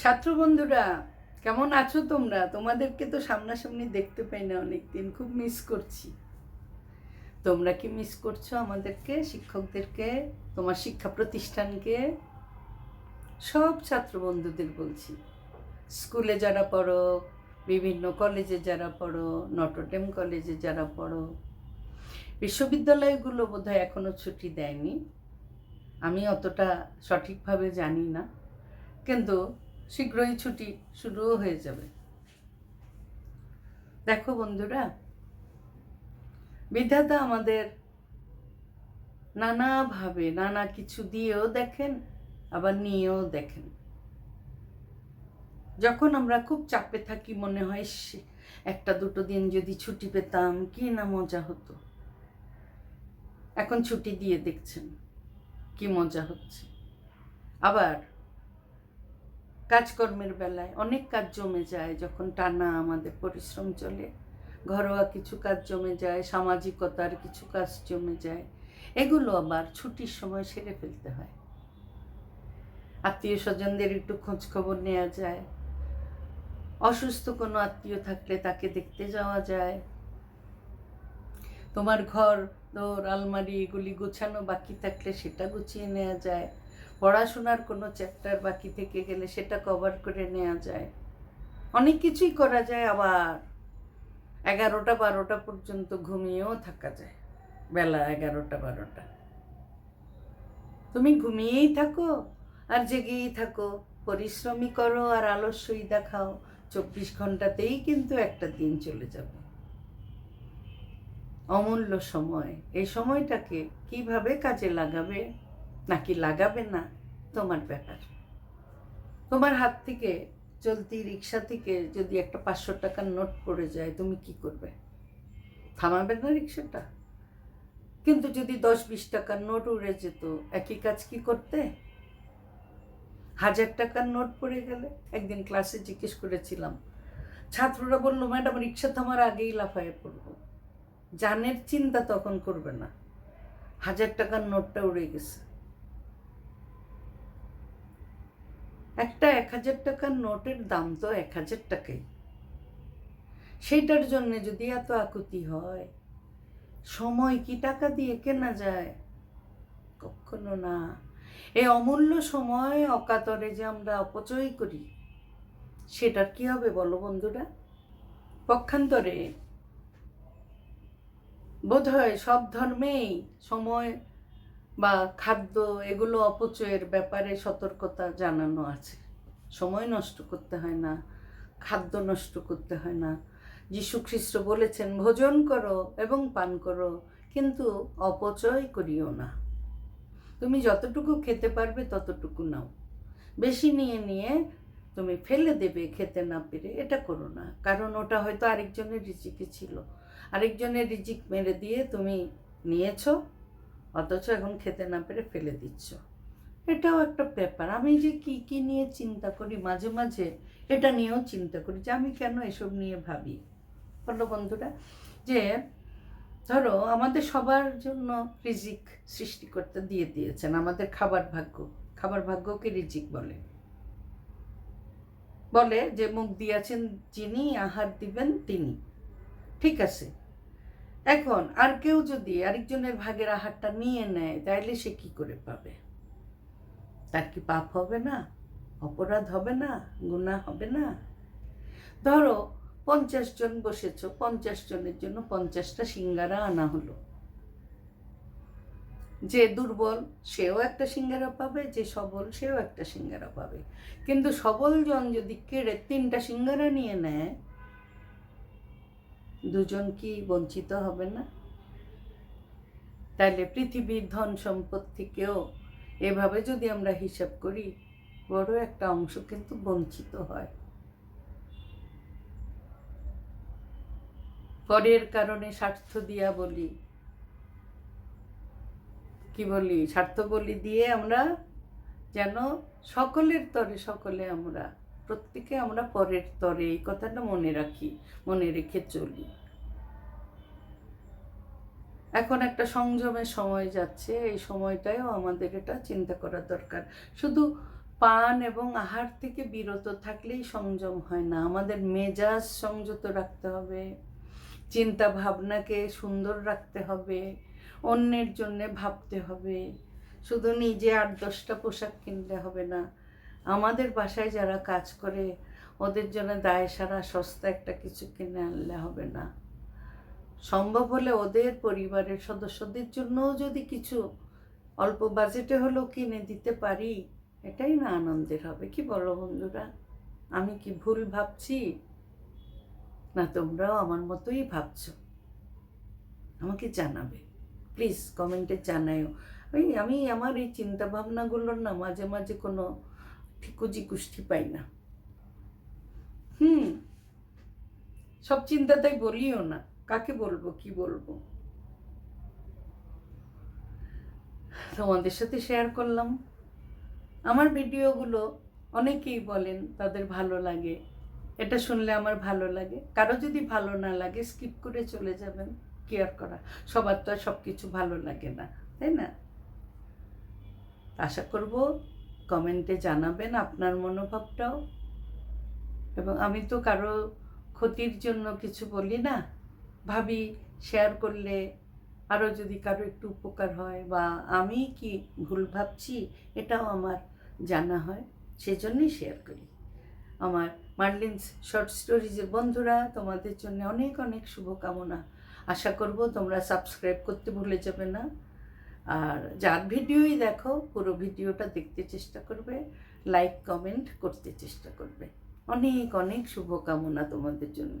ছাত্র বন্ধুরা, কেমন আছো তোমরা? তোমাদেরকে তো সামনাসামনি দেখতে পাই না অনেকদিন, খুব মিস করছি। তোমরা কি মিস করছ আমাদেরকে, শিক্ষকদেরকে, তোমার শিক্ষা প্রতিষ্ঠানকে? সব ছাত্র বন্ধুদের বলছি। স্কুলে যারা পড়ো, বিভিন্ন কলেজে যারা পড়ো নটরডেম কলেজে যারা পড়ো, বিশ্ববিদ্যালয়গুলো বোধহয় এখনও ছুটি দেয়নি। আমি অতটা সঠিকভাবে জানি না। কিন্তু শীঘ্রই ছুটি শুরুও হয়ে যাবে। দেখো বন্ধুরা বিধাতা আমাদের নানাভাবে নানা কিছু দিয়েও দেখেন আবার নিয়েও দেখেন। যখন আমরা খুব চাপে থাকি মনে হয় "ইস, একটা দুটো দিন যদি ছুটি পেতাম কি না মজা হতো। এখন ছুটি দিয়ে দেখছেন কি মজা হচ্ছে। আবার কাজকর্মের বেলায় অনেক কাজ জমে যায়, যখন টানা আমাদের পরিশ্রম চলে। ঘরোয়া কিছু কাজ জমে যায়, সামাজিকতার কিছু কাজ জমে যায়। এগুলো আবার ছুটির সময় সেরে ফেলতে হয়। আত্মীয় স্বজনদের একটু খোঁজ খবর নেওয়া যায়। অসুস্থ কোনো আত্মীয় থাকলে তাকে দেখতে যাওয়া যায়। তোমার ঘর তোর আলমারি এগুলি গোছানো, বাকি থাকলে সেটা গুছিয়ে নেওয়া যায়। পড়াশোনার কোনো চ্যাপ্টার বাকি থেকে গেলে সেটা কভার করে নেওয়া যায়। অনেক কিছুই করা যায়, আবার এগারোটা বারোটা পর্যন্ত ঘুমিয়েও থাকা যায়। বেলা এগারোটা বারোটা। তুমি ঘুমিয়েই থাকো আর জেগেই থাকো। পরিশ্রমী করো আর আলস্যই দেখাও। চব্বিশ ঘন্টাতেই কিন্তু একটা দিন চলে যাবে। অমূল্য সময়। এই সময়টাকে কীভাবে কাজে লাগাবে? নাকি লাগাবে না? তোমার ব্যাপার। তোমার হাত থেকে চলতি রিক্সা থেকে যদি একটা পাঁচশো টাকার নোট পড়ে যায়, তুমি কি করবে? থামাবে না রিক্সাটা? কিন্তু যদি দশ বিশ টাকার নোট উড়ে যেত, একই কাজ কি করতে? হাজার টাকার নোট পড়ে গেলে? একদিন ক্লাসে জিজ্ঞেস করেছিলাম, ছাত্ররা বলল, ম্যাডাম, রিক্সা থামার আগেই লাফায় পড়ব। জানের চিন্তা তখন করবে না। হাজার টাকার নোটটা উড়ে গেছে। একটা এক হাজার টাকার নোটের দাম তো এক হাজার টাকাই। সেইটার জন্য যদি এত আকুতি হয়, সময় কি টাকা দিয়ে কেনা যায়? কখনো না। এই অমূল্য সময় অকাতরে যে আমরা অপচয় করি, সেটার কি হবে বলো বন্ধুরা? পক্ষান্তরে বোধহয় সব ধর্মেই সময় বা খাদ্য এগুলো অপচয়ের ব্যাপারে সতর্কতা জানানো আছে। সময় নষ্ট করতে হয় না, খাদ্য নষ্ট করতে হয় না। যীশু খ্রিস্ট বলেছেন, ভোজন করো এবং পান করো, কিন্তু অপচয় করিও না। তুমি যতটুকু খেতে পারবে ততটুকু নাও। বেশি নিয়ে নিয়ে তুমি ফেলে দেবে, খেতে না পেরে। এটা করো না। কারণ ওটা হয়তো আরেকজনের রিজিকে ছিল। আরেকজনের রিজিক মেরে দিয়ে তুমি নিয়েছো অথচ এখন খেতে না পেরে ফেলে দিচ্ছ। এটাও একটা ব্যাপার। আমি যে কি কি নিয়ে চিন্তা করি মাঝে মাঝে, এটা নিয়েও চিন্তা করি যে আমি কেন এসব নিয়ে ভাবি? বলো বন্ধুরা, যে ধরো আমাদের সবার জন্য রিজিক সৃষ্টি করতে দিয়ে দিয়েছেন আমাদের খাবার ভাগ্য। খাবার ভাগ্যকে রিজিক বলে। বলে যে মুখ দিয়েছেন যিনি, আহার দিবেন তিনি। ঠিক আছে? এখন আর কেউ যদি আরেকজনের ভাগের আহারটা নিয়ে নেয়, তাইলে সে কি করে পাবে? তার কি পাপ হবে না? অপরাধ হবে না? গুণা হবে না? ধরো পঞ্চাশ জন বসেছ, পঞ্চাশ জনের জন্য পঞ্চাশটা সিঙ্গারা আনা হলো। যে দুর্বল, সেও একটা সিঙ্গারা পাবে, যে সবল, সেও একটা সিঙ্গারা পাবে। কিন্তু সবল জন যদি কেড়ে তিনটা সিঙ্গারা নিয়ে নেয় দুজন কি বঞ্চিত হবে না? তাহলে পৃথিবীর ধন সম্পদ থেকেও এভাবে যদি আমরা হিসাব করি, বড় একটা অংশ কিন্তু বঞ্চিত হয়। পরের কারণে স্বার্থ দিয়া বলি। কি বলি? স্বার্থ বলি দিয়ে আমরা যেন সকলের তরে সকলে আমরা প্রত্যেকে আমরা পরের তরে এই কথাটা মনে রাখি, মনে রেখে চলি। এখন একটা সংযমের সময় যাচ্ছে, এই সময়টায়ও আমাদের এটা চিন্তা করা দরকার। শুধু পান এবং আহার থেকে বিরত থাকলেই সংযম হয় না, আমাদের মেজাজ সংযত রাখতে হবে চিন্তা ভাবনাকে সুন্দর রাখতে হবে, অন্যের জন্যে ভাবতে হবে। শুধু নিজে আট দশটা পোশাক কিনলে হবে না আমাদের বাসায় যারা কাজ করে, ওদের জন্য দায় সারা সস্তা একটা কিছু কিনে আনলে হবে না। সম্ভব হলে ওদের পরিবারের সদস্যদের জন্যও যদি কিছু অল্প বাজেটে হলেও কিনে দিতে পারি, এটাই না আনন্দের হবে। কি বলো বন্ধুরা? আমি কি ভুল ভাবছি? না, তোমরাও আমার মতোই ভাবছ। আমাকে জানাবে। প্লিজ কমেন্টে জানায়ও। ওই আমি আমার এই চিন্তা ভাবনাগুলোর না মাঝে মাঝে কোনো ঠিকুজি কুষ্টি পাই না। হুম, সব চিন্তা তাই বলিও না, কাকে বলব, কি বলব? তোমাদের সাথে শেয়ার করলাম। আমার ভিডিওগুলো অনেকেই বলেন তাদের ভালো লাগে, এটা শুনলে আমার ভালো লাগে, কারও যদি ভালো না লাগে স্কিপ করে চলে যাবেন কেয়ার করা, সবার তো আর সব কিছু ভালো লাগে না, তাই না? আশা করব কমেন্টে জানাবেন আপনার মনোভাবটাও। এবং আমি তো কারও ক্ষতির জন্য কিছু বলি না। ভাবি শেয়ার করলে আরও যদি কারও একটু উপকার হয় বা আমি কি ভুল ভাবছি এটাও আমার জানা হয়, সেজন্যই শেয়ার করি। আমার মার্লিন্স শর্ট স্টোরিজের বন্ধুরা, তোমাদের জন্য অনেক অনেক শুভকামনা। আশা করব তোমরা সাবস্ক্রাইব করতে ভুলে যাবে না। আর যার ভিডিওই দেখো, পুরো ভিডিওটা দেখতে চেষ্টা করবে লাইক কমেন্ট করতে চেষ্টা করবে। অনেক অনেক শুভকামনা তোমাদের জন্য।